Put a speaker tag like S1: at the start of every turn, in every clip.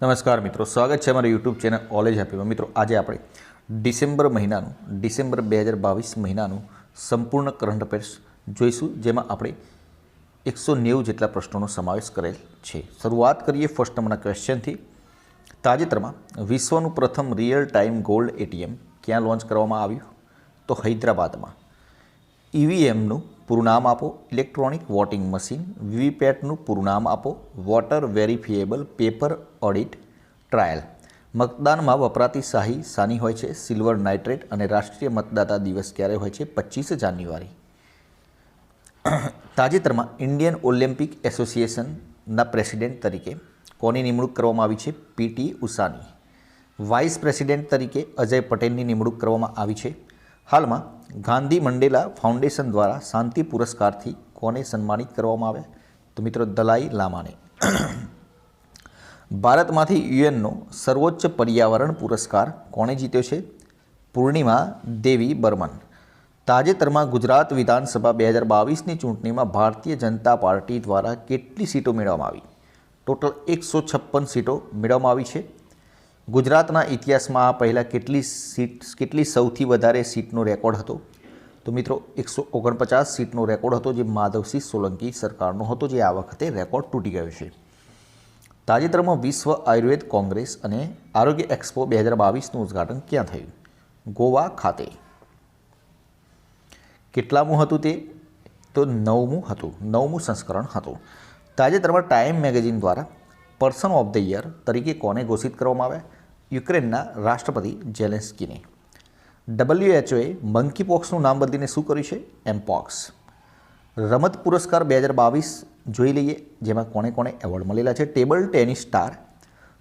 S1: નમસ્કાર મિત્રો, સ્વાગત છે અમારી યુટ્યુબ ચેનલ ઓલેજ હેપીમાં મિત્રો, આજે આપણે ડિસેમ્બર મહિનાનું, ડિસેમ્બર બે હજાર બાવીસ મહિનાનું સંપૂર્ણ કરંટ અફેર્સ જોઈશું, જેમાં આપણે એકસો નેવું જેટલા પ્રશ્નોનો સમાવેશ કરેલ છે. શરૂઆત કરીએ ફર્સ્ટ નંબરના ક્વેશ્ચનથી તાજેતરમાં વિશ્વનું પ્રથમ રિયલ ટાઈમ ગોલ્ડ એટીએમ ક્યાં લોન્ચ કરવામાં આવ્યું? તો હૈદરાબાદમાં. ઈવીએમનું પૂરું નામ આપો ઇલેક્ટ્રોનિક વોટિંગ મશીન વીવીપેટનું પૂરું નામ આપો voter verifiable paper audit, trial. મતદાનમાં વપરાતી શાહી સાની હોય છે, સિલ્વર નાઇટ્રેટ અને રાષ્ટ્રીય મતદાતા દિવસ ક્યારે હોય છે? પચીસ જાન્યુઆરી. તાજેતરમાં ઇન્ડિયન ઓલિમ્પિક એસોસિએશનના પ્રેસિડેન્ટ તરીકે કોની નિમણૂક કરવામાં આવી છે? પીટી ઉષાની. વાઇસ પ્રેસિડેન્ટ તરીકે અજય પટેલની નિમણૂક કરવામાં આવી છે. હાલમાં ગાંધી મંડેલા ફાઉન્ડેશન દ્વારા શાંતિ પુરસ્કારથી કોને સન્માનિત કરવામાં આવે? તો મિત્રો, દલાઈ લામાને. ભારતમાંથી યુએનનો સર્વોચ્ચ પર્યાવરણ પુરસ્કાર કોણે જીત્યો છે? પૂર્ણિમા દેવી બર્મન. તાજેતરમાં ગુજરાત વિધાનસભા બે હજાર બાવીસની ચૂંટણીમાં ભારતીય જનતા પાર્ટી દ્વારા કેટલી સીટો મેળવવામાં આવી? ટોટલ એકસો છપ્પન સીટો મેળવવામાં આવી છે. ગુજરાતના ઇતિહાસમાં આ પહેલાં કેટલી સીટ, કેટલી સૌથી વધારે સીટનો રેકોર્ડ હતો? તો મિત્રો, એકસો ઓગણપચાસ સીટનો રેકોર્ડ હતો જે માધવસિંહ સોલંકી સરકારનો હતો, જે આ વખતે રેકોર્ડ તૂટી ગયો છે. તાજેતરમાં વિશ્વ આયુર્વેદ કોંગ્રેસ અને આરોગ્ય એક્સપો બે હજાર બાવીસનું ઉદ્ઘાટન ક્યાં થયું? ગોવા ખાતે. કેટલામું હતું તે? તો નવમું હતું. નવમું સંસ્કરણ હતું. તાજેતરમાં ટાઈમ મેગેઝિન દ્વારા પર્સન ઓફ ધ યર તરીકે કોને ઘોષિત કરવામાં આવ્યા? યુક્રેનના રાષ્ટ્રપતિ જેલેન્સ્કીને ડબલ્યુએચઓએ મંકી પોક્સનું નામ બદલીને શું કર્યું છે? એમપોક્સ રમત પુરસ્કાર બે હજાર બાવીસ જોઈ લઈએ, જેમાં કોણે કોણે એવોર્ડ મળેલા છે. Table tennis star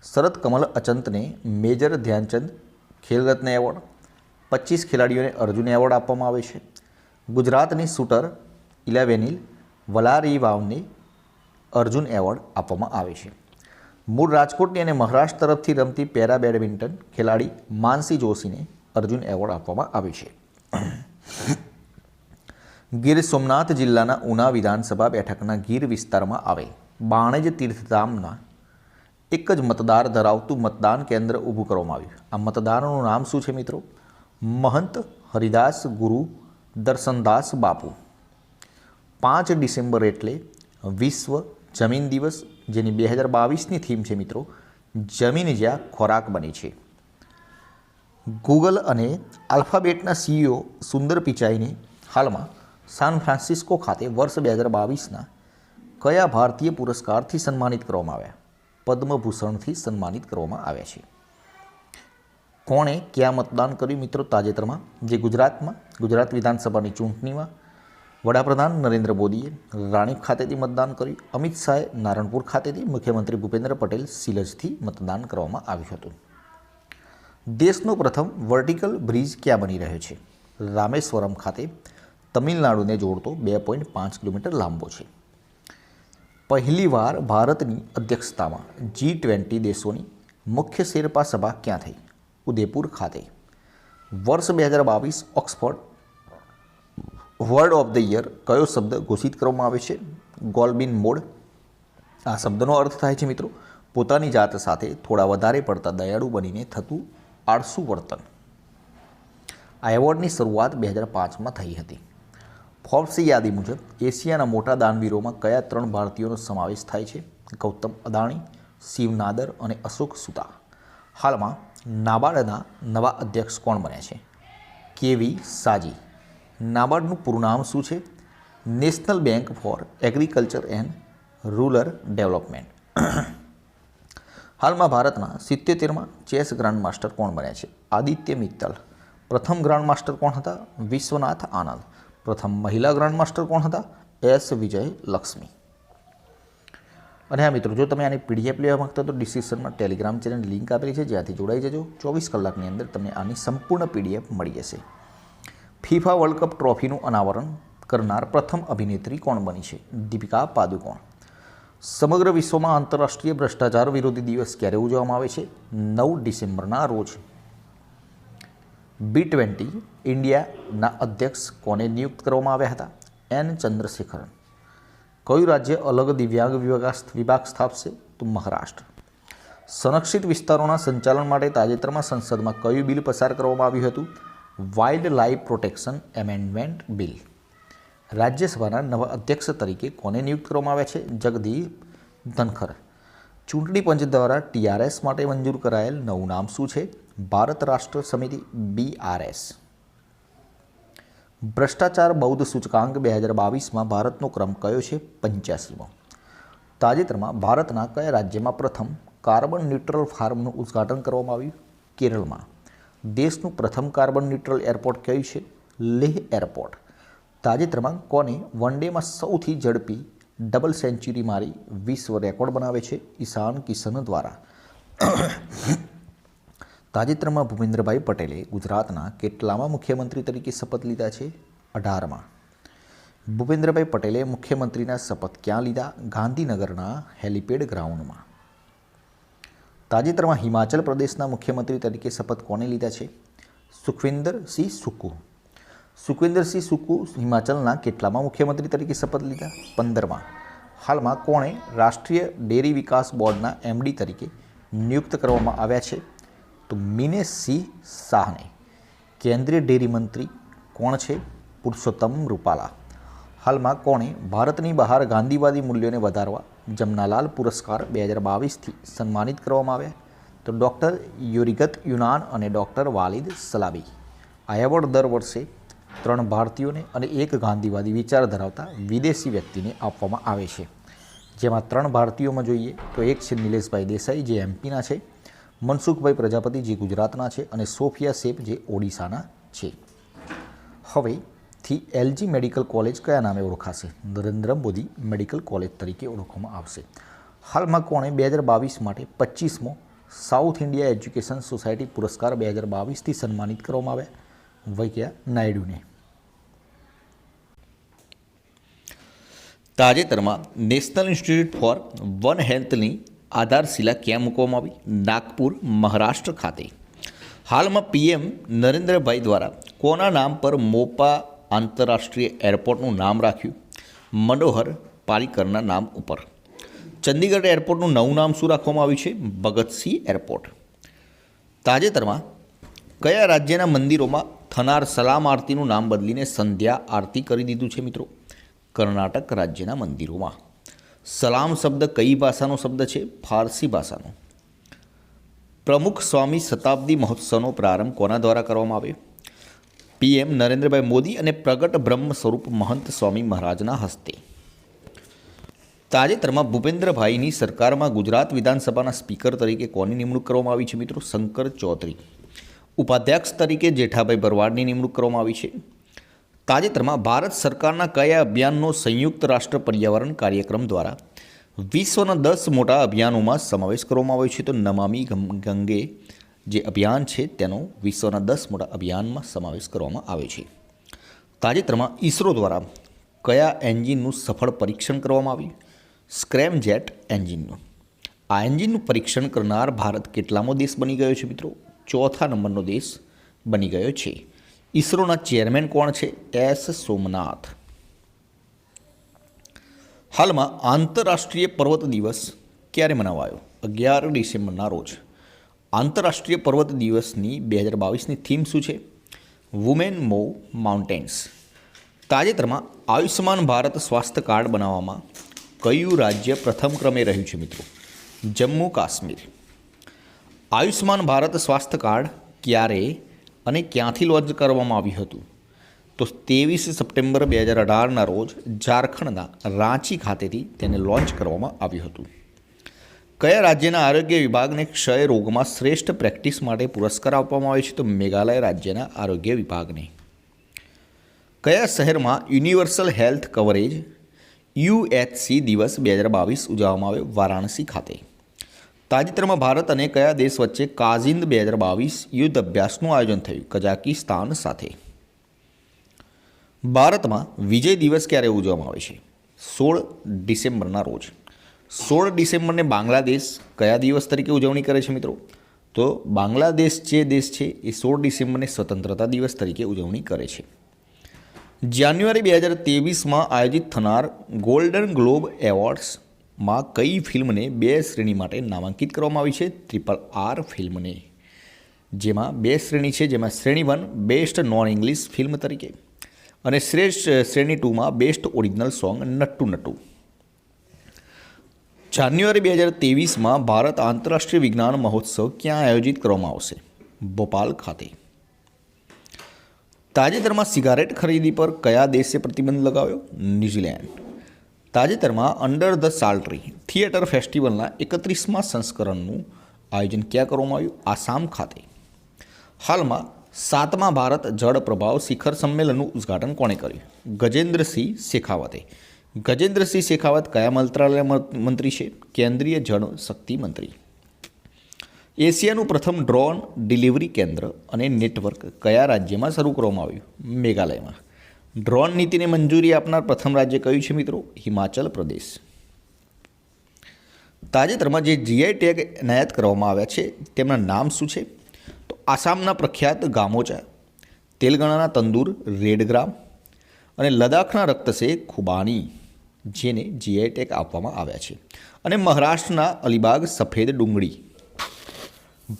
S1: Sharath Kamal અચંતને major Dhyan Chand Khel Ratna award પચીસ ખેલાડીઓને અર્જુન એવોર્ડ આપવામાં આવે છે. ગુજરાતની શૂટર ઇલેવેનિલ વલારી વાવને અર્જુન એવોર્ડ આપવામાં આવે છે. મૂળ રાજકોટની અને મહારાષ્ટ્ર તરફથી રમતી પેરા બેડમિન્ટન ખેલાડી માનસી જોશીને અર્જુન એવોર્ડ આપવામાં આવે છે. ગીર સોમનાથ જિલ્લાના ઉના વિધાનસભા બેઠકના ગીર વિસ્તારમાં આવેલ બાણેજ તીર્થધામના એક જ મતદાર ધરાવતું મતદાન કેન્દ્ર ઊભું કરવામાં આવ્યું. આ મતદારનું નામ શું છે મિત્રો? મહંત હરિદાસ ગુરુ દર્શનદાસ બાપુ. પાંચ ડિસેમ્બર એટલે વિશ્વ જમીન દિવસ, જેની બે હજાર બાવીસની થીમ છે મિત્રો, જમીન જ્યાં ખોરાક બની છે. ગૂગલ અને આલ્ફાબેટના સીઈઓ સુંદર પિચાઈને હાલમાં સાન ફ્રાન્સિસ્કો ખાતે વર્ષ બે હજાર બાવીસના કયા ભારતીય પુરસ્કારથી સન્માનિત કરવામાં આવ્યા? પદ્મભૂષણથી સન્માનિત કરવામાં આવ્યા છે. કોણે ક્યાં મતદાન કર્યું મિત્રો તાજેતરમાં? જે ગુજરાતમાં, ગુજરાત વિધાનસભાની ચૂંટણીમાં વડાપ્રધાન નરેન્દ્ર મોદીએ રાણીપ ખાતેથી મતદાન કર્યું. અમિત શાહે નારણપુર ખાતેથી મુખ્યમંત્રી ભૂપેન્દ્ર પટેલ સિલજથી મતદાન કરવામાં આવ્યું હતું. દેશનો પ્રથમ વર્ટિકલ બ્રિજ ક્યાં બની રહ્યો છે? રામેશ્વરમ ખાતે તમિલનાડુને જોડતો બે પોઈન્ટ પાંચ કિલોમીટર લાંબો છે. પહેલીવાર ભારતની અધ્યક્ષતામાં જી ટ્વેન્ટી દેશોની મુખ્ય શેરપા સભા ક્યાં થઈ? ઉદયપુર ખાતે. વર્ષ બે હજાર બાવીસ Oxford word of the year કયો શબ્દ ઘોષિત કરવામાં આવે છે? Goblin mode. આ શબ્દનો અર્થ થાય છે મિત્રો, પોતાની જાત સાથે થોડા વધારે પડતા દયાળુ બનીને થતું આળસુ વર્તન આ એવોર્ડની શરૂઆત બે હજાર પાંચમાં થઈ હતી. ફોર્બ્સની યાદી મુજબ, એશિયાના મોટા દાનવીરોમાં કયા ત્રણ ભારતીયોનો સમાવેશ થાય છે? ગૌતમ અદાણી, શિવ નાદર અને અશોક સુતા. હાલમાં, નાબાર્ડના નવા અધ્યક્ષ કોણ બન્યા છે? કેવી સાજી. નાબાર્ડનું પૂરું નામ શું છે? National bank for agriculture and rural development. હાલમાં ભારતના સિત્તેતેરમાં ચેસ ગ્રાન્ડ માસ્ટર કોણ બન્યા છે? આદિત્ય મિત્તલ. પ્રથમ ગ્રાન્ડ માસ્ટર કોણ હતા? વિશ્વનાથ આનંદ. પ્રથમ મહિલા ગ્રાન્ડ માસ્ટર કોણ હતા? S Vijayalakshmi. અને હા મિત્રો, જો તમે આની પીડીએફ લેવા માગતા તો ડિસ્ક્રિપ્શનમાં ટેલિગ્રામ ચેનલ લિંક આપેલી છે, જ્યાંથી જોડાઈ જજો. ચોવીસ કલાકની અંદર તમને આની સંપૂર્ણ પીડીએફ મળી જશે. ફીફા વર્લ્ડ કપ ટ્રોફીનું અનાવરણ કરનાર પ્રથમ અભિનેત્રી કોણ બની છે? દીપિકા પાદુકોણ. સમગ્ર વિશ્વમાં આંતરરાષ્ટ્રીય ભ્રષ્ટાચાર વિરોધી દિવસ ક્યારે ઉજવવામાં આવે છે? નવ ડિસેમ્બરના રોજ. બી ટ્વેન્ટી ઇન્ડિયાના અધ્યક્ષ કોને નિયુક્ત કરવામાં આવ્યા હતા? એન ચંદ્રશેખરન. કયું રાજ્ય અલગ દિવ્યાંગ વિભાગ સ્થાપશે? તો મહારાષ્ટ્ર. સંરક્ષિત વિસ્તારોના સંચાલન માટે તાજેતરમાં સંસદમાં કયું બિલ પસાર કરવામાં આવ્યું હતું? Wildlife protection amendment bill. રાજ્યસભાના નવા અધ્યક્ષ તરીકે કોને નિયુક્ત કરવામાં આવ્યા છે? જગદીપ ધનખર. ચૂંટણી પંચ દ્વારા ટીઆરએસ માટે મંજૂર કરાયેલ નવું નામ શું છે? ભારત રાષ્ટ્ર સમિતિ બીઆરએસ ભ્રષ્ટાચાર બૌદ્ધ સૂચકાંક બે હજાર બાવીસમાં ભારતનો ક્રમ કયો છે? પંચ્યાસીમો. તાજેતરમાં ભારતના કયા રાજ્યમાં પ્રથમ કાર્બન ન્યુટ્રલ ફાર્મનું ઉદ્ઘાટન કરવામાં આવ્યું? કેરળમાં. દેશનું પ્રથમ કાર્બન ન્યુટ્રલ એરપોર્ટ કયું છે? લેહ એરપોર્ટ. તાજેતરમાં કોને વન ડેમાં સૌથી ઝડપી ડબલ સેન્ચુરી મારી વિશ્વ રેકોર્ડ બનાવે છે? ઈશાન કિશન દ્વારા. તાજેતરમાં ભૂપેન્દ્રભાઈ પટેલે ગુજરાતના કેટલામાં મુખ્યમંત્રી તરીકે શપથ લીધા છે? અઢારમાં. ભૂપેન્દ્રભાઈ પટેલે મુખ્યમંત્રીના શપથ ક્યાં લીધા? ગાંધીનગરના હેલિપેડ ગ્રાઉન્ડમાં. તાજેતરમાં હિમાચલ પ્રદેશના મુખ્યમંત્રી તરીકે શપથ કોને લીધા છે? સુખવિન્દરસિંહ સુક્કુ. સુખવિન્દરસિંહ સુક્કુ હિમાચલના કેટલામાં મુખ્યમંત્રી તરીકે શપથ લીધા? પંદરમાં. હાલમાં કોણે રાષ્ટ્રીય ડેરી વિકાસ બોર્ડના એમડી તરીકે નિયુક્ત કરવામાં આવ્યા છે? તો મિનેશસિંહ શાહને કેન્દ્રીય ડેરી મંત્રી કોણ છે? પુરુષોત્તમ રૂપાલા. હાલમાં કોણે ભારતની બહાર ગાંધીવાદી મૂલ્યોને વધારવા જમનાલાલ પુરસ્કાર બે હજાર બાવીસથી સન્માનિત કરવામાં આવ્યા. તો ડૉક્ટર યુરિગત યુનાન અને ડૉક્ટર વાલિદ સલાબી. આ એવોર્ડ દર વર્ષે ત્રણ ભારતીયોને અને એક ગાંધીવાદી વિચાર ધરાવતા વિદેશી વ્યક્તિને આપવામાં આવે છે. જેમાં ત્રણ ભારતીયોમાં જોઈએ તો એક છે નિલેશભાઈ દેસાઈ, જે એમપીના છે. મનસુખભાઈ પ્રજાપતિ જે ગુજરાતના છે અને સોફિયા શેખ જે ઓડિશાના છે. હવેથી એલજી મેડિકલ કોલેજ કયા નામે ઓળખાશે? નરેન્દ્ર મોદી મેડિકલ કોલેજ તરીકે ઓળખવામાં આવશે. હાલમાં કોણે બે હજાર બાવીસ માટે પચીસમો સાઉથ ઇન્ડિયા એજ્યુકેશન સોસાયટી પુરસ્કાર બે હજાર બાવીસથી સન્માનિત કરવામાં આવ્યા. વૈકૈયા નાયડુને. તાજેતરમાં નેશનલ ઇન્સ્ટિટ્યૂટ ફોર વન હેલ્થની આધારશિલા ક્યાં મૂકવામાં આવી? નાગપુર, મહારાષ્ટ્ર ખાતે. હાલમાં પીએમ નરેન્દ્રભાઈ દ્વારા કોના નામ પર મોપા આંતરરાષ્ટ્રીય એરપોર્ટનું નામ રાખ્યું? મનોહર પારીકરના નામ ઉપર. ચંદીગઢ એરપોર્ટનું નવું નામ શું રાખવામાં આવ્યું છે? ભગતસિંહ એરપોર્ટ. તાજેતરમાં કયા રાજ્યના મંદિરોમાં થનાર સલામ આરતીનું નામ બદલીને સંધ્યા આરતી કરી દીધું છે મિત્રો? કર્ણાટક રાજ્યના મંદિરોમાં. સલામ શબ્દ કઈ ભાષાનો શબ્દ છે? ફારસી ભાષાનો. પ્રમુખ સ્વામી શતાબ્દી મહોત્સવનો પ્રારંભ કોના દ્વારા કરવામાં આવ્યો? પીએમ નરેન્દ્રભાઈ મોદી અને પ્રગટ બ્રહ્મ સ્વરૂપ મહંત સ્વામી મહારાજના હસ્તે. તાજેતરમાં ભૂપેન્દ્રભાઈની સરકારમાં ગુજરાત વિધાનસભાના સ્પીકર તરીકે કોની નિમણૂક કરવામાં આવી છે મિત્રો? શંકર ચૌધરી. ઉપાધ્યક્ષ તરીકે જેઠાભાઈ ભરવાડની નિમણૂક કરવામાં આવી છે. તાજેતરમાં ભારત સરકારના કયા અભિયાનનો સંયુક્ત રાષ્ટ્ર પર્યાવરણ કાર્યક્રમ દ્વારા વિશ્વના દસ મોટા અભિયાનોમાં સમાવેશ કરવામાં આવ્યો છે, તો નમામી ગંગે જે અભિયાન છે, તેનો વિશ્વના દસ મોટા અભિયાનમાં સમાવેશ કરવામાં આવ્યો છે. તાજેતરમાં ઇસરો દ્વારા કયા એન્જિનનું સફળ પરીક્ષણ કરવામાં આવ્યું? સ્ક્રેમજેટ એન્જિનનું. આ એન્જિનનું પરીક્ષણ કરનાર ભારત કેટલામો દેશ બની ગયો છે મિત્રો? ચોથા નંબરનો દેશ બની ગયો છે. ઇસરોના ચેરમેન કોણ છે? એસ. સોમનાથ. હાલમાં આંતરરાષ્ટ્રીય પર્વત દિવસ ક્યારે મનાવાયો? અગિયાર ડિસેમ્બરના રોજ. આંતરરાષ્ટ્રીય પર્વત દિવસની બે હજાર બાવીસની થીમ શું છે? વુમેન મો માઉન્ટેન્સ તાજેતરમાં આયુષ્યમાન ભારત સ્વાસ્થ્ય કાર્ડ બનાવવામાં કયું રાજ્ય પ્રથમ ક્રમે રહ્યું છે મિત્રો? જમ્મુ કાશ્મીર. આયુષ્યમાન ભારત સ્વાસ્થ્ય કાર્ડ ક્યારે અને ક્યાંથી લોન્ચ કરવામાં આવ્યું હતું? તો ત્રેવીસ સપ્ટેમ્બર બે હજાર અઢારના રોજ ઝારખંડના રાંચી ખાતેથી તેને લોન્ચ કરવામાં આવ્યું હતું. કયા રાજ્યના આરોગ્ય વિભાગને ક્ષય રોગમાં શ્રેષ્ઠ પ્રેક્ટિસ માટે પુરસ્કાર આપવામાં આવે છે? તો મેઘાલય રાજ્યના આરોગ્ય વિભાગને. કયા શહેરમાં યુનિવર્સલ હેલ્થ કવરેજ યુએચસી દિવસ બે હજાર બાવીસ ઉજવવામાં આવ્યો? વારાણસી ખાતે. તાજેતરમાં ભારત અને કયા દેશ વચ્ચે કાઝિંદ બે હજાર બાવીસ યુદ્ધ અભ્યાસનું આયોજન થયું? કઝાકિસ્તાન સાથે. ભારતમાં વિજય દિવસ ક્યારે ઉજવવામાં આવે છે? સોળ ડિસેમ્બરના રોજ. સોળ ડિસેમ્બરને બાંગ્લાદેશ કયા દિવસ તરીકે ઉજવણી કરે છે મિત્રો? તો બાંગ્લાદેશ જે દેશ છે, એ સોળ ડિસેમ્બરને સ્વતંત્રતા દિવસ તરીકે ઉજવણી કરે છે. જાન્યુઆરી બે હજાર ત્રેવીસમાં આયોજિત થનાર ગોલ્ડન ગ્લોબ એવોર્ડ્સ માં કઈ ફિલ્મને બે શ્રેણી માટે નામાંકિત કરવામાં આવી છે? ટ્રિપલ આર ફિલ્મને. જેમાં બે શ્રેણી છે, જેમાં શ્રેણી one, best non English film તરીકે અને શ્રેષ્ઠ શ્રેણી ટુમાં best original song Naatu Naatu. જાન્યુઆરી બે હજાર ત્રેવીસમાં ભારત આંતરરાષ્ટ્રીય વિજ્ઞાન મહોત્સવ ક્યાં આયોજિત કરવામાં આવશે? ભોપાલ ખાતે. તાજેતરમાં સિગારેટ ખરીદી પર કયા દેશે પ્રતિબંધ લગાવ્યો? New Zealand. તાજેતરમાં અંડર ધ સાલ્ટ્રી થિયેટર ફેસ્ટિવલના એકત્રીસમાં સંસ્કરણનું આયોજન ક્યાં કરવામાં આવ્યું? આસામ ખાતે. હાલમાં સાતમા ભારત જળ પ્રભાવ શિખર સંમેલનનું ઉદ્ઘાટન કોણે કર્યું? ગજેન્દ્રસિંહ શેખાવતે. ગજેન્દ્રસિંહ શેખાવત કયા મંત્રાલય મંત્રી છે? કેન્દ્રીય જળ શક્તિ મંત્રી. એશિયાનું પ્રથમ ડ્રોન ડિલિવરી કેન્દ્ર અને નેટવર્ક કયા રાજ્યમાં શરૂ કરવામાં આવ્યું? મેઘાલયમાં. ડ્રોન નીતિને મંજૂરી આપનાર પ્રથમ રાજ્ય કયું છે મિત્રો? હિમાચલ પ્રદેશ. તાજેતરમાં જે જીઆઈ ટેગ એનાયત કરવામાં આવ્યા છે, તેમના નામ શું છે? તો આસામના પ્રખ્યાત ગામોચા, તેલંગાણાના તંદૂર, રેડગ્રામ અને લદ્દાખના રક્તસે ખુબાની, જેને જીઆઈ ટેગ આપવામાં આવ્યા છે. અને મહારાષ્ટ્રના અલીબાગ સફેદ ડુંગળી.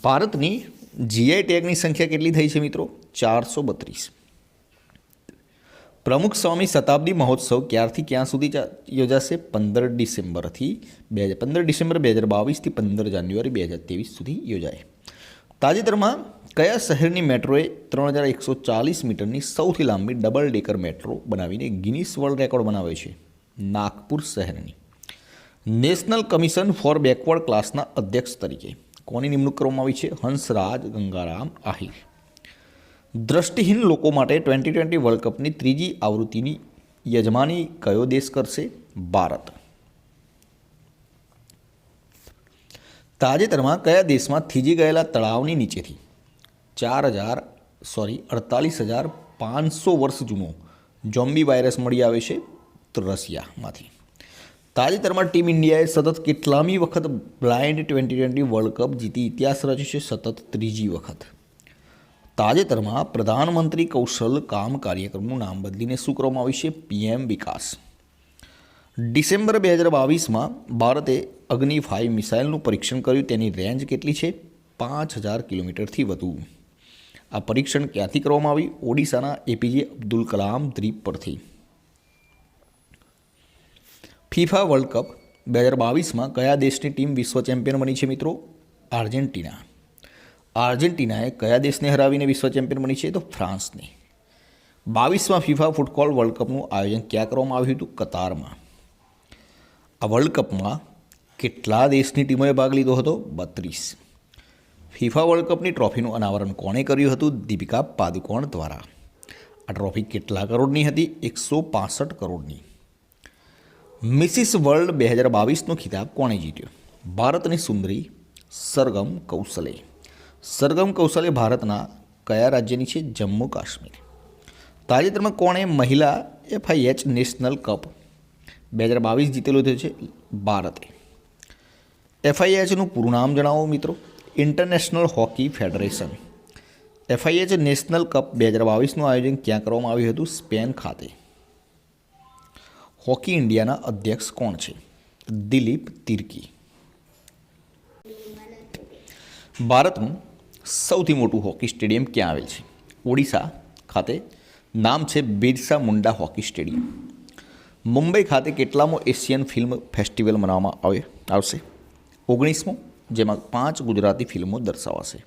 S1: ભારતની જીઆઈ ટેગની સંખ્યા કેટલી થઈ છે મિત્રો? ચારસો બત્રીસ. પ્રમુખ સ્વામી શતાબ્દી મહોત્સવ ક્યારથી ક્યાં સુધી યોજાશે? પંદર ડિસેમ્બરથી બે હજાર પંદર ડિસેમ્બર બે હજાર બાવીસથી પંદર જાન્યુઆરી બે હજાર ત્રેવીસ સુધી યોજાય. તાજેતરમાં કયા શહેરની મેટ્રોએ ત્રણ હજાર એકસો ચાલીસ મીટરની સૌથી લાંબી ડબલ ડેકર મેટ્રો બનાવીને ગિનિસ વર્લ્ડ રેકોર્ડ બનાવ્યો છે? નાગપુર શહેરની. નેશનલ કમિશન ફોર બેકવર્ડ ક્લાસના અધ્યક્ષ તરીકે કોની નિમણૂક કરવામાં આવી છે? હંસરાજ ગંગારામ આહિર. દ્રષ્ટિહીન લોકો માટે ટ્વેન્ટી ટ્વેન્ટી વર્લ્ડ કપની ત્રીજી આવૃત્તિની યજમાની કયો દેશ કરશે? ભારત. તાજેતરમાં કયા દેશમાં થીજી ગયેલા તળાવની નીચેથી? ચાર હજાર, સોરી, અડતાલીસ હજાર પાંચસો વર્ષ જૂનો જોમ્બી વાયરસ મળી આવે છે રશિયામાંથી. તાજેતરમાં ટીમ ઇન્ડિયાએ સતત કેટલામી વખત blind twenty twenty world cup જીતી ઇતિહાસ રચ્યો છે સતત ત્રીજી વખત. તાજેતરમાં પ્રધાનમંત્રી કૌશલ કામ કાર્યક્રમનું નામ બદલીને શું કરવામાં આવ્યું છે? પીએમ વિકાસ. ડિસેમ્બર બે હજાર બાવીસમાં ભારતે અગ્નિ ફાઇવ મિસાઇલનું પરીક્ષણ કર્યું. તેની રેન્જ કેટલી છે? પાંચ હજાર કિલોમીટરથી વધુ. આ પરીક્ષણ ક્યાંથી કરવામાં આવ્યું ઓડિશાના એપીજે અબ્દુલ કલામ દ્વીપ પરથી. ફીફા વર્લ્ડ કપ બે હજાર બાવીસમાં કયા દેશની ટીમ વિશ્વ ચેમ્પિયન બની છે મિત્રો? આર્જેન્ટિના. આર્જેન્ટિનાએ કયા દેશને હરાવીને વિશ્વ ચેમ્પિયન બની છે તો ફ્રાન્સને. બાવીસમાં ફિફા ફૂટબોલ વર્લ્ડ કપનું આયોજન ક્યાં કરવામાં આવ્યું હતું? કતારમાં. આ વર્લ્ડ કપમાં કેટલા દેશની ટીમોએ ભાગ લીધો હતો? બત્રીસ. ફિફા વર્લ્ડ કપની ટ્રોફીનું અનાવરણ કોણે કર્યું હતું? દીપિકા પાદુકોણ દ્વારા. આ ટ્રોફી કેટલા કરોડની હતી? એકસો પાસઠ કરોડની. મિસિસ વર્લ્ડ બે હજાર બાવીસનો ખિતાબ કોણે જીત્યો? ભારતની સુંદરી સરગમ કૌશલે. સરગમ કૌશલે ભારતના કયા રાજ્યની છે? જમ્મુ કાશ્મીર. તાજેતરમાં કોણે મહિલા એફઆઈએચ નેશનલ કપ બે હજાર બાવીસ જીતેલો થયો છે ભારતે. એફઆઈએચનું પૂરું નામ જણાવો મિત્રો. International hockey federation. FIH national cup બે હજાર બાવીસનું આયોજન ક્યાં કરવામાં આવ્યું હતું? સ્પેન ખાતે. હોકી ઇન્ડિયાના અધ્યક્ષ કોણ છે? દિલીપ તિર્કી. ભારતનું સૌથી મોટું હોકી સ્ટેડિયમ ક્યાં આવેલ છે? ઓડિશા ખાતે. નામ છે બિરસા મુંડા હોકી સ્ટેડિયમ. મુંબઈ ખાતે કેટલામો એશિયન ફિલ્મ ફેસ્ટિવલ મનાવવામાં આવે, આવશે. ઓગણીસમો, જેમાં પાંચ ગુજરાતી ફિલ્મો દર્શાવાશે.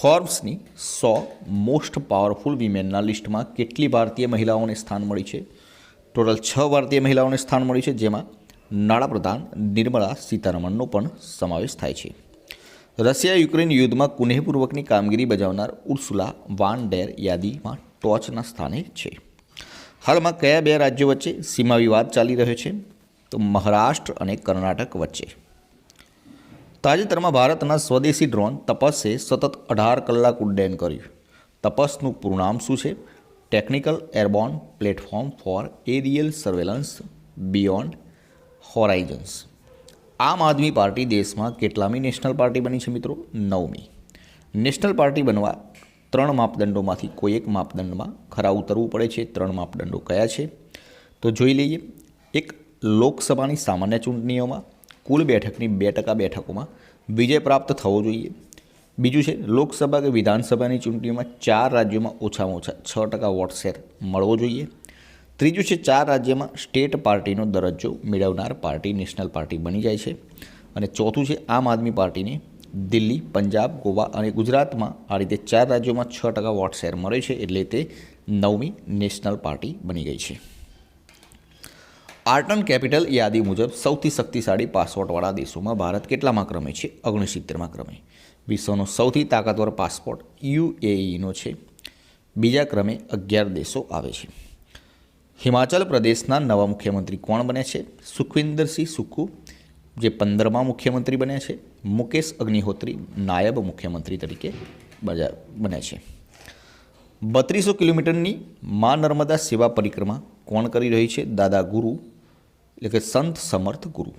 S1: ફોર્બ્સની સો મોસ્ટ પાવરફુલ વિમેનના લિસ્ટમાં કેટલી ભારતીય મહિલાઓને સ્થાન મળી છે? ટોટલ છ ભારતીય મહિલાઓને સ્થાન મળ્યું છે, જેમાં નાણાપ્રધાન નિર્મલા સીતારમણનો પણ સમાવેશ થાય છે. રશિયા યુક્રેન યુદ્ધમાં કુનેહપૂર્વકની કામગીરી બજાવનાર ઉર્સુલા વાન ડેર યાદીમાં ટોચના સ્થાને છે. હાલમાં કયા બે રાજ્યો વચ્ચે સીમા વિવાદ ચાલી રહ્યો છે? તો મહારાષ્ટ્ર અને કર્ણાટક વચ્ચે. તાજેતરમાં ભારતના સ્વદેશી ડ્રોન તપસે સતત અઢાર કલાક ઉડ્ડયન કર્યું. તપસનું પૂર્ણામ શું છે? Technical airborne platform for aerial surveillance beyond horizons. Aam Aadmi party દેશમાં કેટલામી નેશનલ પાર્ટી બની છે મિત્રો? નવમી. નેશનલ પાર્ટી બનવા ત્રણ માપદંડોમાંથી કોઈ એક માપદંડમાં ખરા ઉતરવું પડે છે. ત્રણ માપદંડો કયા છે? તો જોઈ લઈએ. એક, લોકસભાની સામાન્ય ચૂંટણીઓમાં કુલ બેઠકની બે ટકા બેઠકોમાં વિજય પ્રાપ્ત થવો જોઈએ. બીજું છે, લોકસભા કે વિધાનસભાની ચૂંટણીઓમાં ચાર રાજ્યોમાં ઓછામાં ઓછા છ ટકા વોટ શેર મળવો જોઈએ. ત્રીજું છે, ચાર રાજ્યમાં સ્ટેટ પાર્ટીનો દરજ્જો મેળવનાર પાર્ટી, નેશનલ પાર્ટી બની જાય છે. અને ચોથું છે, આમ આદમી પાર્ટીને દિલ્હી, પંજાબ, ગોવા અને ગુજરાતમાં આ રીતે ચાર રાજ્યોમાં છ ટકા વોટ શેર મળે છે એટલે તે નવમી નેશનલ પાર્ટી બની ગઈ છે. આર્ટન કેપિટલ યાદી મુજબ સૌથી શક્તિશાળી પાસપોર્ટવાળા દેશોમાં ભારત કેટલામાં ક્રમે છે? ઓગણસિત્તેરમાં ક્રમે. વિશ્વનો સૌથી તાકાતવર પાસપોર્ટ યુએઈનો છે. બીજા ક્રમે અગિયાર દેશો આવે છે. હિમાચલ પ્રદેશના નવા મુખ્યમંત્રી કોણ બન્યા છે? સુખવિન્દરસિંહ સુક્કુ, જે પંદરમા મુખ્યમંત્રી બન્યા છે. મુકેશ અગ્નિહોત્રી નાયબ મુખ્યમંત્રી તરીકે બન્યા છે. બત્રીસો કિલોમીટરની મા નર્મદા સેવા પરિક્રમા કોણ કરી રહી છે? દાદા ગુરુ, એટલે કે સંત સમર્થ ગુરુ.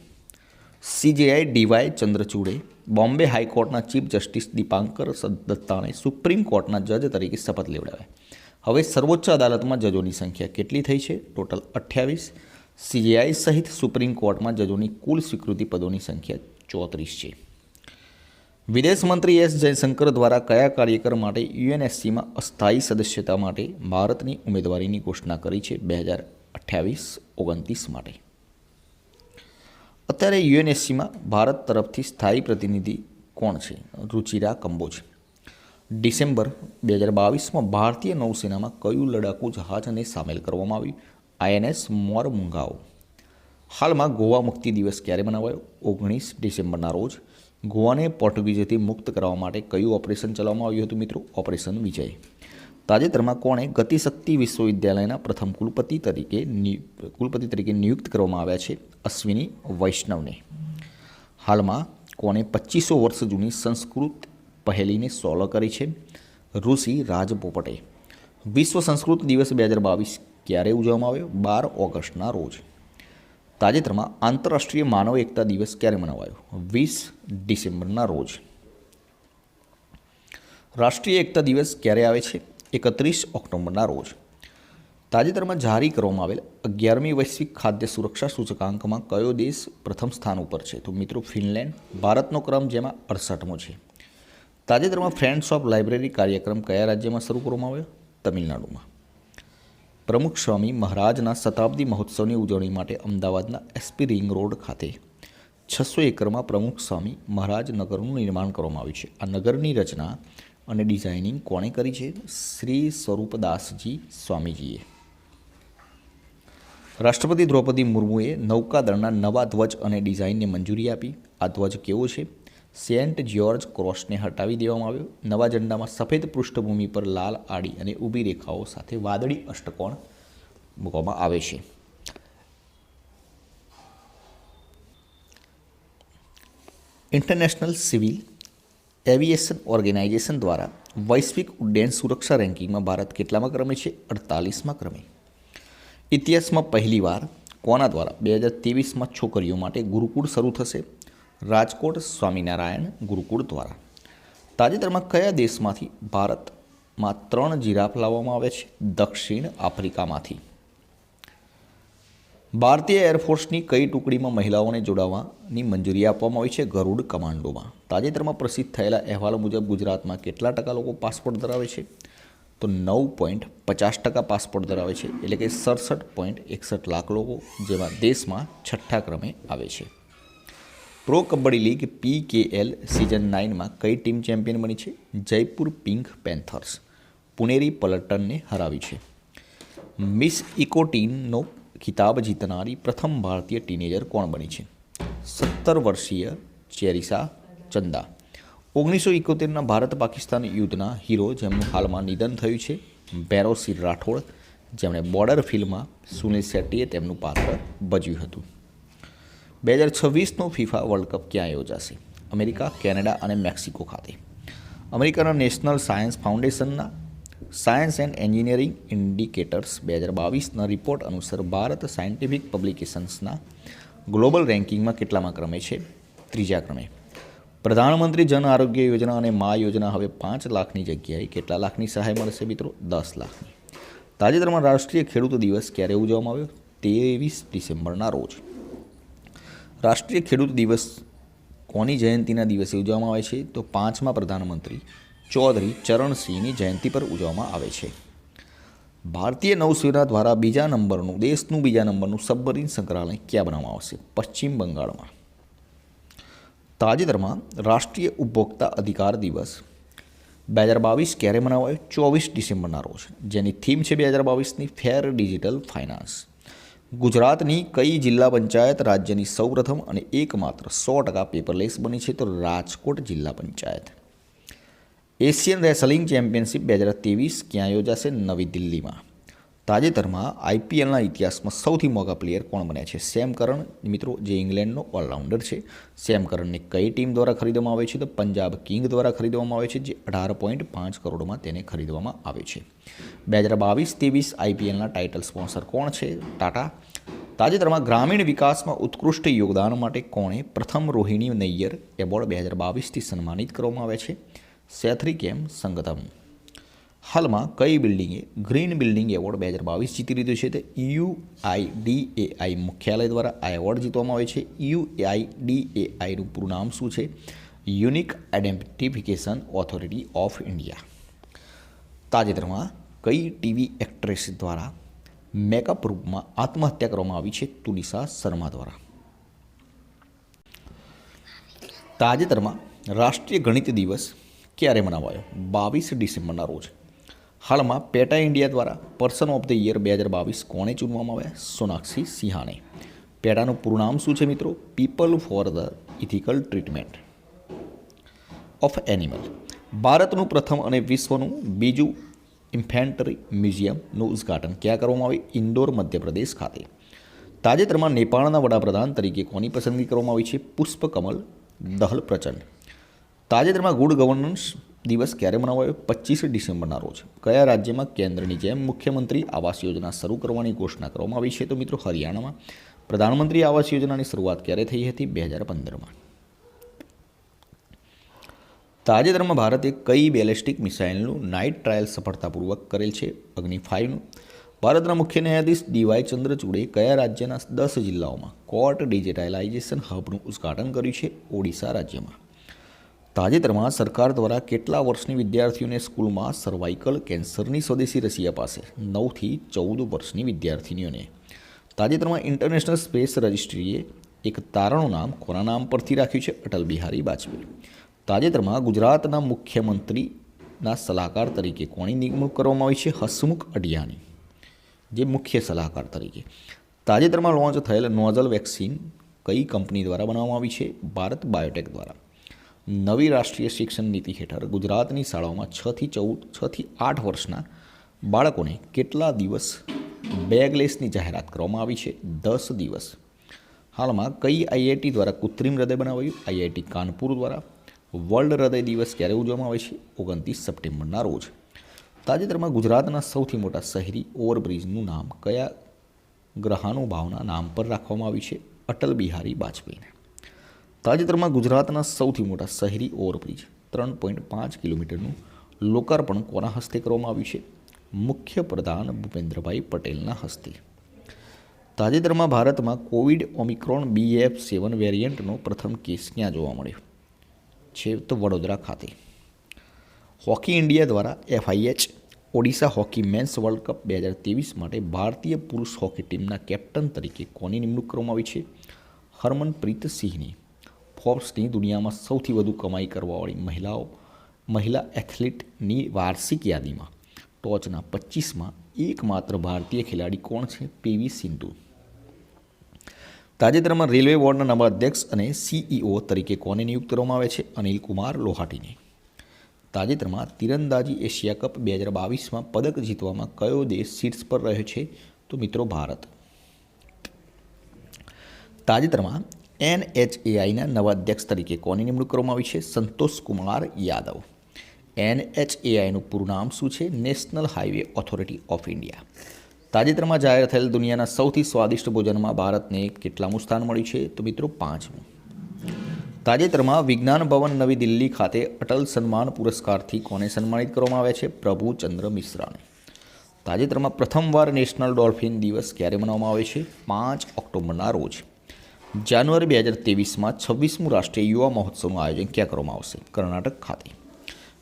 S1: સીજેઆઈ ડીવાય ચંદ્રચૂડે, બોમ્બે હાઈકોર્ટના ચીફ જસ્ટિસ દીપાંકર દત્તાને સુપ્રીમ કોર્ટના જજ તરીકે શપથ લેવડાવ્યા. હવે સર્વોચ્ચ અદાલતમાં જજોની સંખ્યા કેટલી થઈ છે? ટોટલ અઠ્યાવીસ. સીજેઆઈ સહિત સુપ્રીમ કોર્ટમાં જજોની કુલ સ્વીકૃતિ પદોની સંખ્યા ચોત્રીસ છે. વિદેશ મંત્રી એસ જયશંકર દ્વારા કયા કાર્યકર માટે યુએનએસસીમાં અસ્થાયી સદસ્યતા માટે ભારતની ઉમેદવારીની ઘોષણા કરી છે? બે હજાર અઠ્યાવીસ ઓગણત્રીસ માટે. અત્યારે યુએનએસસીમાં ભારત તરફથી સ્થાયી પ્રતિનિધિ કોણ છે? રુચિરા કંબોજ. ડિસેમ્બર બે હજાર બાવીસમાં ભારતીય નૌસેનામાં કયું લડાકુ જહાજને સામેલ કરવામાં આવ્યું? INS Mormugao. હાલમાં ગોવા મુક્તિ દિવસ ક્યારે મનાવાયો? ઓગણીસ ડિસેમ્બરના રોજ ગોવાને પોર્ટુગીઝથી મુક્ત કરવા માટે કયું ઓપરેશન ચલાવવામાં આવ્યું હતું મિત્રો? ઓપરેશન વિજય. તાજેતરમાં કોણે ગતિશક્તિ વિશ્વવિદ્યાલયના પ્રથમ કુલપતિ તરીકે કુલપતિ તરીકે નિયુક્ત કરવામાં આવ્યા છે અશ્વિની વૈષ્ણવને. હાલમાં કોણે પચીસો વર્ષ જૂની સંસ્કૃત પહેલીને સોલો કરી છે. ઋષિ રાજપોપટે વિશ્વ સંસ્કૃત દિવસ બે હજાર બાવીસ ક્યારે ઉજવવામાં આવ્યો? બાર ઓગસ્ટના રોજ. તાજેતરમાં આંતરરાષ્ટ્રીય માનવ એકતા દિવસ ક્યારે મનાવાયો? વીસ ડિસેમ્બરના રોજ. રાષ્ટ્રીય એકતા દિવસ ક્યારે આવે છે? એકત્રીસ ઓક્ટોબરના રોજ. તાજેતરમાં જારી કરવામાં આવેલ અગિયારમી વૈશ્વિક ખાદ્ય સુરક્ષા સૂચકાંકમાં કયો દેશ પ્રથમ સ્થાન ઉપર છે? તો મિત્રો, ફિનલેન્ડ ભારતનો ક્રમ જેમાં અડસઠમો છે. તાજેતરમાં ફ્રેન્ડ્સ ઓફ લાઇબ્રેરી કાર્યક્રમ કયા રાજ્યમાં શરૂ કરવામાં આવ્યો? તમિલનાડુમાં. પ્રમુખ સ્વામી મહારાજના શતાબ્દી મહોત્સવની ઉજવણી માટે અમદાવાદના એસપી રિંગ રોડ ખાતે છસો એકરમાં પ્રમુખ સ્વામી મહારાજ નગરનું નિર્માણ કરવામાં આવ્યું છે. આ નગરની રચના અને ડિઝાઇનિંગ કોણે કરી છે? શ્રી સ્વરૂપદાસજી સ્વામીજીએ. રાષ્ટ્રપતિ દ્રૌપદી મુર્મુએ નૌકાદળના નવા ધ્વજ અને ડિઝાઇનને મંજૂરી આપી. આ ધ્વજ કેવો છે? સેન્ટ જ્યોર્જ ક્રોસને હટાવી દેવામાં આવ્યો. નવા ઝંડામાં સફેદ પૃષ્ઠભૂમિ પર લાલ આડી અને ઊભી રેખાઓ સાથે વાદળી અષ્ટકોણ મૂકવામાં આવે છે. ઇન્ટરનેશનલ સિવિલ એવિએશન ઓર્ગેનાઇઝેશન દ્વારા વૈશ્વિક ઉડ્ડયન સુરક્ષા રેન્કિંગમાં ભારત કેટલામાં ક્રમે છે? અડતાલીસમાં ક્રમે. ઇતિહાસમાં પહેલીવાર કોના દ્વારા બે હજાર ત્રેવીસમાં છોકરીઓ માટે ગુરુકુળ શરૂ થશે? રાજકોટ સ્વામિનારાયણ ગુરુકુળ દ્વારા. તાજેતરમાં કયા દેશમાંથી ભારતમાં ત્રણ જીરાફ લાવવામાં આવે છે? દક્ષિણ આફ્રિકામાંથી. ભારતીય એરફોર્સની કઈ ટુકડીમાં મહિલાઓને જોડાવાની મંજૂરી આપવામાં આવી છે ગરુડ કમાન્ડોમાં? તાજેતરમાં પ્રસિદ્ધ થયેલા અહેવાલ મુજબ ગુજરાતમાં કેટલા ટકા લોકો પાસપોર્ટ ધરાવે છે? તો નવ પોઈન્ટ પચાસ ટકા પાસપોર્ટ ધરાવે છે, એટલે કે સડસઠ પોઈન્ટ એકસઠ લાખ લોકો જેમાં દેશમાં છઠ્ઠા ક્રમે આવે છે. પ્રો કબડ્ડી લીગ પી કે એલ સિઝન નાઇનમાં કઈ ટીમ ચેમ્પિયન બની છે? જયપુર પિંક પેન્થર્સ પુનેરી પલટનને હરાવી છે. મિસ ઇકોટીનનો ખિતાબ જીતનારી પ્રથમ ભારતીય ટીનેજર કોણ બની છે? સત્તર વર્ષીય ચેરિસા ચંદા. ઓગણીસો ઇકોતેરના ભારત પાકિસ્તાન યુદ્ધના હીરો જેમનું હાલમાં નિધન થયું છે બેરોસિર રાઠોડ. જેમણે બોર્ડર ફિલ્મમાં સુનિલ શેટ્ટીએ તેમનું પાત્ર ભજવ્યું હતું. બે હજાર છવ્વીસનો ફિફા વર્લ્ડ કપ ક્યાં યોજાશે? અમેરિકા, કેનેડા અને મેક્સિકો ખાતે. અમેરિકાના નેશનલ સાયન્સ ફાઉન્ડેશનના સાયન્સ એન્ડ એન્જિનિયરિંગ ઇન્ડિકેટર્સ બે હજાર બાવીસના રિપોર્ટ અનુસાર ભારત સાયન્ટિફિક પબ્લિકેશન્સના ગ્લોબલ રેન્કિંગમાં કેટલામાં ક્રમે છે? ત્રીજા ક્રમે. પ્રધાનમંત્રી જન આરોગ્ય યોજના અને મા યોજના હવે પાંચ લાખની જગ્યાએ કેટલા લાખની સહાય મળશે મિત્રો? દસ લાખની. તાજેતરમાં રાષ્ટ્રીય ખેડૂત દિવસ ક્યારે ઉજવવામાં આવ્યો? ત્રેવીસ ડિસેમ્બરના રોજ. રાષ્ટ્રીય ખેડૂત દિવસ કોની જયંતિના દિવસે ઉજવવામાં આવે છે? તો પાંચમા પ્રધાનમંત્રી ચૌધરી ચરણસિંહની જયંતિ પર ઉજવવામાં આવે છે. ભારતીય નૌસેના દ્વારા બીજા નંબરનું, દેશનું બીજા નંબરનું સબમરીન સંગ્રહાલય ક્યાં બનાવવામાં આવશે? પશ્ચિમ બંગાળમાં. તાજેતરમાં રાષ્ટ્રીય ઉપભોક્તા અધિકાર દિવસ. બે હજાર બાવીસ ક્યારે મનાવાયો? ચોવીસ ડિસેમ્બરના રોજ. જેની થીમ છે બે હજાર બાવીસની ફેર ડિજિટલ ફાઇનાન્સ. ગુજરાતની કઈ જિલ્લા પંચાયત રાજ્યની સૌપ્રથમ અને એકમાત્ર સો ટકા પેપરલેસ બની છે તો રાજકોટ જિલ્લા પંચાયત. એશિયન રેસલિંગ ચેમ્પિયનશિપ બે હજાર ત્રેવીસ ક્યાં યોજાશે? નવી દિલ્હીમાં. તાજેતરમાં આઈપીએલના ઇતિહાસમાં સૌથી મોંઘા પ્લેયર કોણ બન્યા છે? સેમ કરન મિત્રો, જે ઇંગ્લેન્ડનો ઓલરાઉન્ડર છે, સેમ કરણને કઈ ટીમ દ્વારા ખરીદવામાં આવે છે? તો પંજાબ કિંગ દ્વારા ખરીદવામાં આવે છે, જે અઢાર પોઈન્ટ પાંચ કરોડમાં તેને ખરીદવામાં આવે છે. બે હજાર બાવીસ ત્રેવીસ આઈપીએલના ટાઇટલ સ્પોન્સર કોણ છે? ટાટા. તાજેતરમાં ગ્રામીણ વિકાસમાં ઉત્કૃષ્ટ યોગદાન માટે કોણે પ્રથમ રોહિણી નૈયર એવોર્ડ બે હજાર બાવીસથી સન્માનિત કરવામાં આવે છે? સેથરી કેમ? સંગતમ. હાલમાં કઈ બિલ્ડિંગે ગ્રીન બિલ્ડિંગ એવોર્ડ બે હજાર બાવીસ જીતી લીધો છે તે યુઆઈડીએઆઈ મુખ્યાલય દ્વારા આ એવોર્ડ જીતવામાં આવે છે. યુઆઈડીએઆઈનું પૂરું નામ શું છે? Unique identification authority of India. તાજેતરમાં કઈ ટીવી એક્ટ્રેસ દ્વારા મેકઅપ રૂપમાં આત્મહત્યા કરવામાં આવી છે તુલિસા શર્મા દ્વારા. તાજેતરમાં રાષ્ટ્રીય ગણિત દિવસ ક્યારે મનાવાયો? બાવીસ ડિસેમ્બરના રોજ. હાલમાં પેટા ઇન્ડિયા દ્વારા પર્સન ઓફ ધ યર બે હજાર બાવીસ કોણે ચૂનવામાં આવ્યા? સોનાક્ષી સિંહાને પેટાનું પૂરું નામ શું છે મિત્રો? People for the ethical treatment. Of animal. ભારતનું પ્રથમ અને વિશ્વનું બીજું ઇન્ફેન્ટરી મ્યુઝિયમનું ઉદ્ઘાટન ક્યાં કરવામાં આવ્યું? ઇન્દોર, મધ્યપ્રદેશ ખાતે. તાજેતરમાં નેપાળના વડાપ્રધાન તરીકે કોની પસંદગી કરવામાં આવી છે? પુષ્પકમલ દહલ પ્રચંડ. તાજેતરમાં ગુડ ગવર્નન્સ દિવસ ક્યારે મનાવાયો? પચીસ ડિસેમ્બરના રોજ. કયા રાજ્યમાં કેન્દ્રની જેમ મુખ્યમંત્રી આવાસ યોજના શરૂ કરવાની ઘોષણા કરવામાં આવી છે? તો મિત્રો, હરિયાણામાં પ્રધાનમંત્રી આવાસ યોજનાની શરૂઆત ક્યારે થઈ હતી? બે હજાર પંદરમાં. તાજેતરમાં ભારતે કઈ બેલેસ્ટિક મિસાઇલનું નાઇટ ટ્રાયલ સફળતાપૂર્વક કરેલ છે? અગ્નિ ફાઇવનું. ભારતના મુખ્ય ન્યાયાધીશ ડીવાય ચંદ્રચૂડે કયા રાજ્યના દસ જિલ્લાઓમાં કોર્ટ ડિજિટાઇલાઇઝેશન હબનું ઉદ્ઘાટન કર્યું છે? ઓડિશા રાજ્યમાં. તાજેતરમાં સરકાર દ્વારા કેટલા વર્ષની વિદ્યાર્થીઓને સ્કૂલમાં સર્વાઇકલ કેન્સરની સ્વદેશી રસી અપાશે? નવથી ચૌદ વર્ષની વિદ્યાર્થીનીઓને. તાજેતરમાં ઇન્ટરનેશનલ સ્પેસ રજિસ્ટ્રીએ એક તારણું નામ કોના નામ પરથી રાખ્યું છે, અટલ બિહારી વાજપેયી. તાજેતરમાં ગુજરાતના મુખ્યમંત્રીના સલાહકાર તરીકે કોની નિમણૂક કરવામાં આવી છે? હસમુખ અઢિયાની, જે મુખ્ય સલાહકાર તરીકે. તાજેતરમાં લોન્ચ થયેલ નોઝલ વેક્સિન કઈ કંપની દ્વારા બનાવવામાં આવી છે? ભારત બાયોટેક દ્વારા. નવી રાષ્ટ્રીય શિક્ષણ નીતિ હેઠળ ગુજરાતની શાળાઓમાં છથી ચૌદ છથી આઠ વર્ષના બાળકોને કેટલા દિવસ બેગલેસની જાહેરાત કરવામાં આવી છે? દસ દિવસ. હાલમાં કઈ આઈઆઈટી દ્વારા કૃત્રિમ હૃદય બનાવાયું? આઈઆઈટી કાનપુર દ્વારા. વર્લ્ડ હૃદય દિવસ ક્યારે ઉજવવામાં આવે છે? ઓગણત્રીસ સપ્ટેમ્બરના રોજ. તાજેતરમાં ગુજરાતના સૌથી મોટા શહેરી ઓવરબ્રિજનું નામ કયા ગ્રહાનુભાવના નામ પર રાખવામાં આવ્યું છે? અટલ બિહારી વાજપેયીને. તાજેતરમાં ગુજરાતના સૌથી મોટા શહેરી ઓવરબ્રિજ ત્રણ પોઈન્ટ પાંચ કિલોમીટરનું લોકાર્પણ કોના હસ્તે કરવામાં આવ્યું છે? મુખ્ય પ્રધાન ભૂપેન્દ્રભાઈ પટેલના હસ્તે. તાજેતરમાં ભારતમાં કોવિડ ઓમિક્રોન બીએફ સેવન વેરિયન્ટનો પ્રથમ કેસ ક્યાં જોવા મળ્યો? છે તો વડોદરા ખાતે. હોકી ઇન્ડિયા દ્વારા FIH, Odisha hockey men's world cup બે હજાર ત્રેવીસ માટે ભારતીય પુરુષ હોકી ટીમના કેપ્ટન તરીકે કોની નિમણૂક કરવામાં આવી છે? હરમનપ્રીત સિંહની, ફોર્બ્સની દુનિયામાં સૌથી વધુ કમાઈ કરવાવાળી મહિલાઓ, મહિલા એથ્લેટની વાર્ષિક યાદીમાં ટોચના પચીસમાં એકમાત્ર ભારતીય ખેલાડી કોણ છે? પીવી સિંધુ. તાજેતરમાં રેલવે બોર્ડના નવા અધ્યક્ષ અને સીઈઓ તરીકે કોને નિયુક્ત કરવામાં આવે છે? અનિલ કુમાર લોહાટીને. તાજેતરમાં તીરંદાજી એશિયા કપ બે હજાર બાવીસમાં પદક જીતવામાં કયો દેશ શીર્ષ પર રહ્યો છે? તો મિત્રો, ભારત. તાજેતરમાં એનએચએઆઈના નવા અધ્યક્ષ તરીકે કોની નિમણૂક કરવામાં આવી છે? સંતોષ કુમાર યાદવ. એનએચએઆઈનું પૂરું નામ શું છે? National highway authority of India. તાજેતરમાં જાહેર થયેલ દુનિયાના સૌથી સ્વાદિષ્ટ ભોજનમાં ભારતને કેટલામું સ્થાન મળ્યું છે? તો મિત્રો, પાંચમું. તાજેતરમાં વિજ્ઞાન ભવન નવી દિલ્હી ખાતે અટલ સન્માન પુરસ્કારથી કોને સન્માનિત કરવામાં આવ્યા છે? પ્રભુચંદ્ર મિશ્રાને. તાજેતરમાં પ્રથમવાર નેશનલ ડોલ્ફિન દિવસ ક્યારે મનાવવામાં આવે છે? પાંચ ઓક્ટોબરના રોજ. જાન્યુઆરી બે હજાર ત્રેવીસમાં છવ્વીસમું રાષ્ટ્રીય યુવા મહોત્સવનું આયોજન ક્યાં કરવામાં આવશે? કર્ણાટક ખાતે.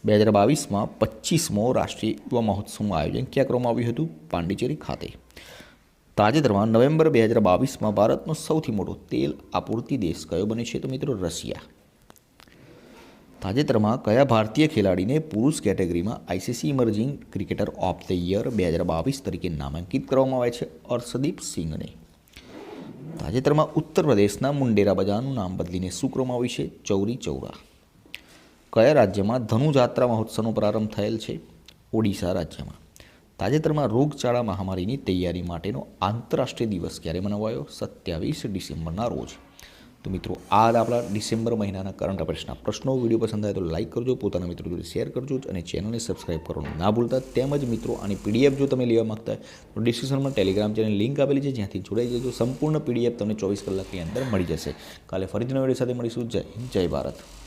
S1: બે હજાર બાવીસમાં પચીસમો રાષ્ટ્રીય યુવા મહોત્સવનું આયોજન ક્યાં કરવામાં આવ્યું હતું? પાંડિચેરી ખાતે. તાજેતરમાં નવેમ્બર બે હજાર બાવીસમાં ભારતનો સૌથી મોટો તેલ આપૂર્તિ દેશ કયો બને છે તો મિત્રો રશિયા. તાજેતરમાં કયા ભારતીય ખેલાડીને પુરુષ કેટેગરીમાં ICC emerging cricketer of the year બે હજાર બાવીસ તરીકે નામાંકિત કરવામાં આવે છે અર્ષદીપ સિંઘને. તાજેતરમાં ઉત્તર પ્રદેશના મુંડેરા બજારનું નામ બદલીને શું કરવામાં આવ્યું છે? ચૌરી ચૌરા. કયા રાજ્યમાં ધનુજાત્રા મહોત્સવનો પ્રારંભ થયેલ છે? ઓડિશા રાજ્યમાં. તાજેતરમાં રોગચાળા મહામારીની તૈયારી માટેનો આંતરરાષ્ટ્રીય દિવસ ક્યારે મનાવાયો? સત્યાવીસ ડિસેમ્બરના રોજ. તો મિત્રો આ આપણા ડિસેમ્બર મહિનાના કરંટ અફેર્સના પ્રશ્નો. વીડિયો પસંદ આવે તો લાઇક કરજો, પોતાના મિત્રો જોડે શેર કરજો અને ચેનલને સબસ્ક્રાઇબ કરવાનું ના ભૂલતા. તેમજ મિત્રો, આની પીડીએફ જો તમે લેવા માગતા હોય, તો ડિસ્ક્રિપ્શનમાં ટેલિગ્રામ ચેનલ લિંક આપેલી છે, જ્યાંથી જોડાઈ જજો. સંપૂર્ણ પીડીએફ તમને ચોવીસ કલાકની અંદર મળી જશે. કાલે ફરીથી નવા સાથે મળીશું. જય જય ભારત.